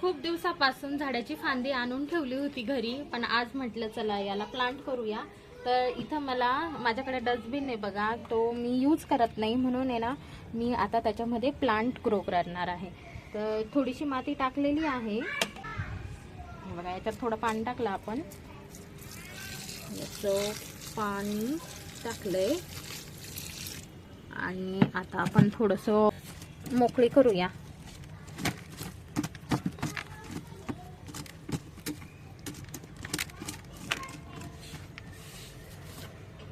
खूप दिवसापासून झाडाची फांदी आणून ठेवली होती घरी पण आज म्हटलं चला याला प्लांट करूया. तर इथं मला माझ्याकडे डस्टबिन आहे बघा तो मी यूज करत नाही. म्हणून आहे ना मी आता त्याच्यामध्ये प्लांट ग्रो करणार आहे. तर थोडीशी माती टाकलेली आहे. बघा याच्यात थोडं पाणी टाकलं आपण. याचं पाणी टाकलंय. आणि आता आपण थोडंसं मोकळी करूया.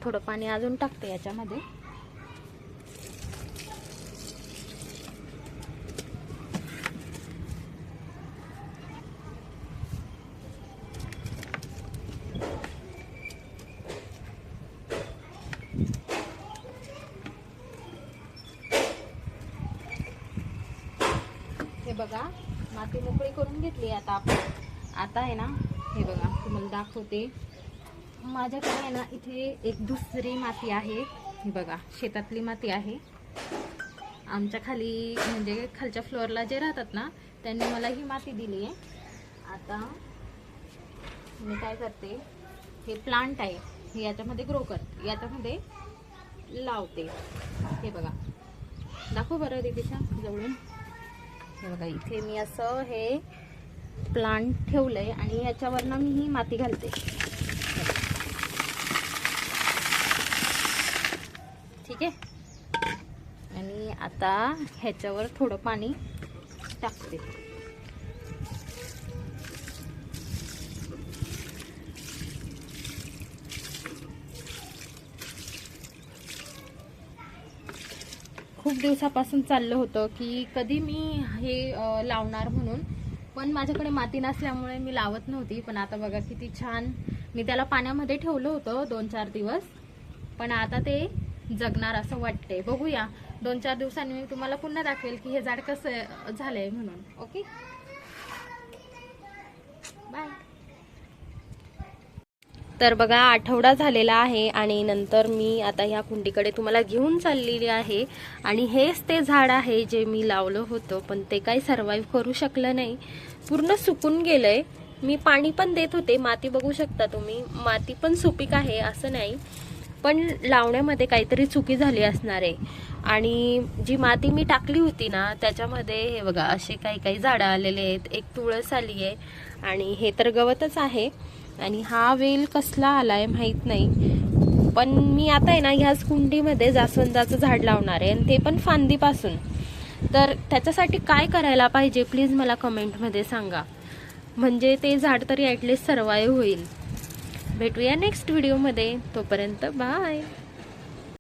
थोडं पाणी अजून टाकते याच्यामध्ये. हे बघा माती मोकळी करून घेतली आता आपण. आता आहे ना हे बघा तुम्हाला दाखवते. माझ्याकडे आहे ना इथे एक दुसरी माती आहे. ही बघा शेतातली माती आहे. आमच्या खाली म्हणजे खालच्या फ्लोअरला जे राहतात ना त्यांनी मला ही माती दिली आहे. आता मी काय करते हे प्लांट आहे हे याच्यामध्ये ग्रो करते. याच्यामध्ये लावते. हे बघा. दाखव बरं दीदीच्या जवळून. हे बघा इथे मी असं हे प्लांट ठेवलं आहे आणि याच्यावरनं मी ही माती घालते. ठीक आहे. आणि आता ह्याच्यावर थोडं पाणी टाकते. खूप दिवसापासून चाललं होतं की कधी मी हे लावणार म्हणून पण माझ्याकडे माती नसल्यामुळे मी लावत नव्हती. पण आता बघा किती छान मी त्याला पाण्यामध्ये ठेवलं होतं दोन चार दिवस. पण आता ते जगणार असं वाटतंय. बघूया. दोन चार दिवसांनी मी तुम्हाला पुन्हा दाखवेल की हे झाड कसं झालंय म्हणून. ओके? बाय तर बघा आठवडा झालेला आहे आणि नंतर मी आता ह्या कुंडीकडे तुम्हाला घेऊन चाललेली आहे. आणि हेच ते झाड आहे जे मी लावलं होतं पण ते काही सर्वाईव्ह करू शकलं नाही. पूर्ण सुकून गेलंय. मी पाणी पण देत होते माती बघू शकता तुम्ही. माती पण सुपीक आहे असं नाही. पण लावण्यामध्ये काहीतरी चुकी झाली असणार आहे. आणि जी माती मी टाकली होती ना त्याच्यामध्ये हे बघा असे काही काही झाडं आलेले आहेत. एक तुळस आली आहे आणि हे तर गवतच आहे. आणि हा वेल कसला आला आहे माहीत नाही. पण मी आता आहे ना ह्याच कुंडीमध्ये जास्वंदाचं झाड लावणार आहे आणि ते पण फांदीपासून. तर त्याच्यासाठी काय करायला पाहिजे? प्लीज मला कमेंटमध्ये सांगा. म्हणजे ते झाड तरी ॲटलिस्ट सर्वाईव्ह होईल. भेटूया नेक्स्ट व्हिडिओमध्ये तोपर्यंत बाय